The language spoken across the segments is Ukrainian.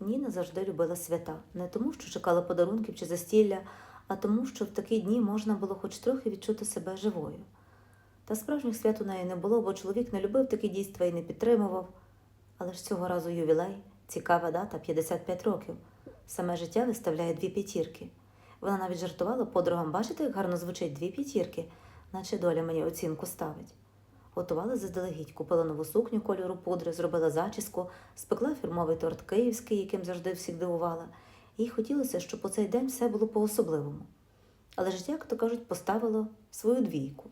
Ніна завжди любила свята, не тому, що чекала подарунків чи застілля, а тому, що в такі дні можна було хоч трохи відчути себе живою. Та справжніх свят у неї не було, бо чоловік не любив такі дійства і не підтримував. Але ж цього разу ювілей, цікава дата 55 років. Саме життя виставляє дві п'ятірки. Вона навіть жартувала подругам, бачите, як гарно звучить дві п'ятірки, наче доля мені оцінку ставить. Готувала заздалегідь, купила нову сукню кольору пудри, зробила зачіску, спекла фірмовий торт київський, яким завжди всіх дивувала. Їй хотілося, щоб у цей день все було по-особливому. Але життя, як то кажуть, поставило свою двійку.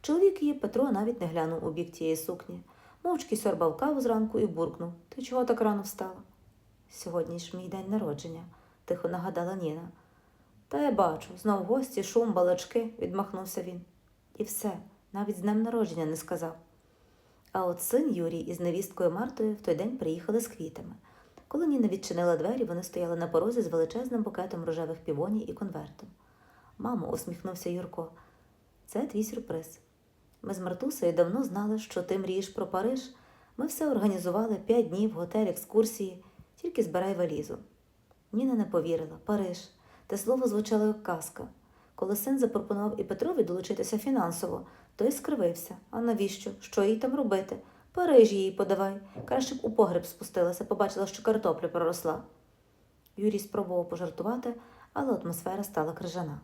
Чоловік її Петро навіть не глянув у бік тієї сукні, мовчки сьорбав каву зранку і буркнув Ти чого так рано встала? Сьогодні ж мій день народження, тихо нагадала Ніна. Та я бачу, знов гості, шум, балачки, відмахнувся він. І все, навіть з днем народження не сказав. А от син Юрій із невісткою Мартою в той день приїхали з квітами. Коли Ніна відчинила двері, вони стояли на порозі з величезним букетом рожевих півоній і конвертом. Мамо, усміхнувся Юрко, це твій сюрприз. Ми з Мартусею давно знали, що ти мрієш про Париж. Ми все організували п'ять днів, готель, екскурсії, тільки збирай валізу. Ніна не повірила. Париж. Те слово звучало як казка. Коли син запропонував і Петрові долучитися фінансово, той скривився. А навіщо? Що їй там робити? Париж їй подавай. Краще б у погреб спустилася, побачила, що картопля проросла. Юрій спробував пожартувати, але атмосфера стала крижана.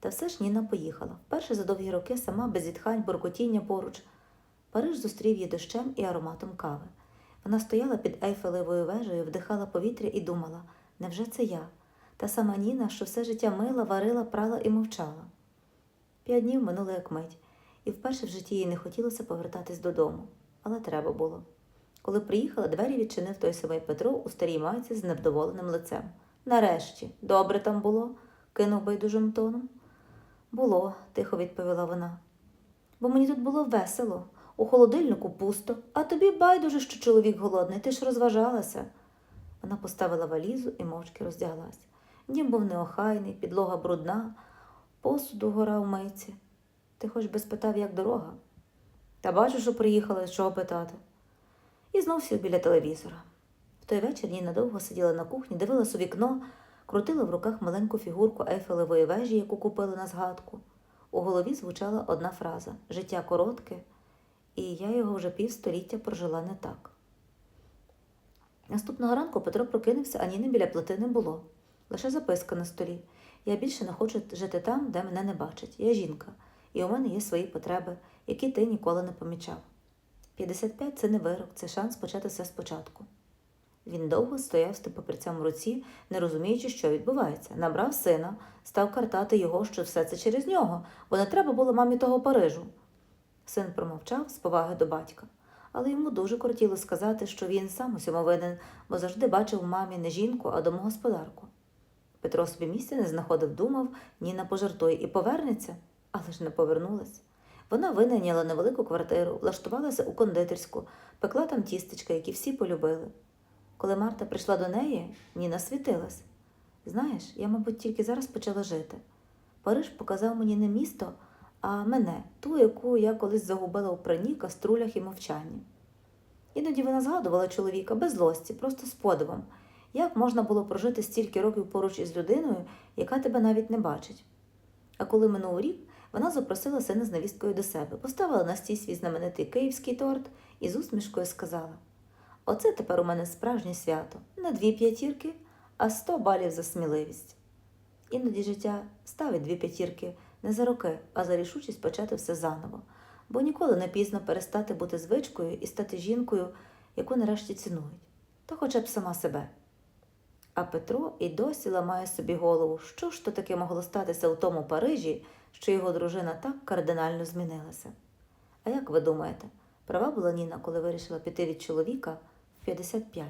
Та все ж Ніна поїхала. Вперше за довгі роки сама без зітхань, буркотіння поруч. Париж зустрів її дощем і ароматом кави. Вона стояла під ейфелевою вежею, вдихала повітря і думала, невже це я? Та сама Ніна, що все життя мила, варила, прала і мовчала. П'ять днів минуло як мить, і вперше в житті їй не хотілося повертатись додому, але треба було. Коли приїхала, двері відчинив той самий Петро у старій майці з невдоволеним лицем. Нарешті, добре там було, кинув байдужим тоном. Було, тихо відповіла вона. Бо мені тут було весело, у холодильнику пусто, а тобі байдуже, що чоловік голодний, ти ж розважалася. Вона поставила валізу і мовчки роздяглась. Дім був неохайний, підлога брудна, посуду гора в мийці. Ти хоч би спитав, як дорога. Та бачу, що приїхала, з чого питати. І знов сів біля телевізора. В той вечір Ніна довго сиділа на кухні, дивилась у вікно, крутила в руках маленьку фігурку Ейфелевої вежі, яку купили на згадку. У голові звучала одна фраза Життя коротке, і я його вже півстоліття прожила не так. Наступного ранку Петро прокинувся, а Ніни біля плити не було. Лише записка на столі. Я більше не хочу жити там, де мене не бачать. Я жінка, і у мене є свої потреби, які ти ніколи не помічав. 55 – це не вирок, це шанс почати все спочатку. Він довго стояв з тим папірцем в руці, не розуміючи, що відбувається. Набрав сина, став картати його, що все це через нього, бо не треба було мамі того Парижу. Син промовчав з поваги до батька, але йому дуже кортіло сказати, що він сам усьому винен, бо завжди бачив мамі не жінку, а домогосподарку. Петро собі місця не знаходив, думав, Ніна пожартує і повернеться, але ж не повернулась. Вона винайняла невелику квартиру, влаштувалася у кондитерську, пекла там тістечка, які всі полюбили. Коли Марта прийшла до неї, Ніна світилась. Знаєш, я, мабуть, тільки зараз почала жити. Париж показав мені не місто, а мене, ту, яку я колись загубила у пранні, каструлях і мовчанні. Іноді вона згадувала чоловіка без злості, просто з подивом, як можна було прожити стільки років поруч із людиною, яка тебе навіть не бачить. А коли минув рік, вона запросила сина з невісткою до себе, поставила на стій свій знаменитий київський торт і з усмішкою сказала: Оце тепер у мене справжнє свято, не дві п'ятірки, а сто балів за сміливість. Іноді життя ставить дві п'ятірки не за роки, а за рішучість почати все заново, бо ніколи не пізно перестати бути звичкою і стати жінкою, яку нарешті цінують, та хоча б сама себе. А Петро і досі ламає собі голову, що ж то таке могло статися у тому Парижі, що його дружина так кардинально змінилася. А як ви думаєте, права була Ніна, коли вирішила піти від чоловіка в 55?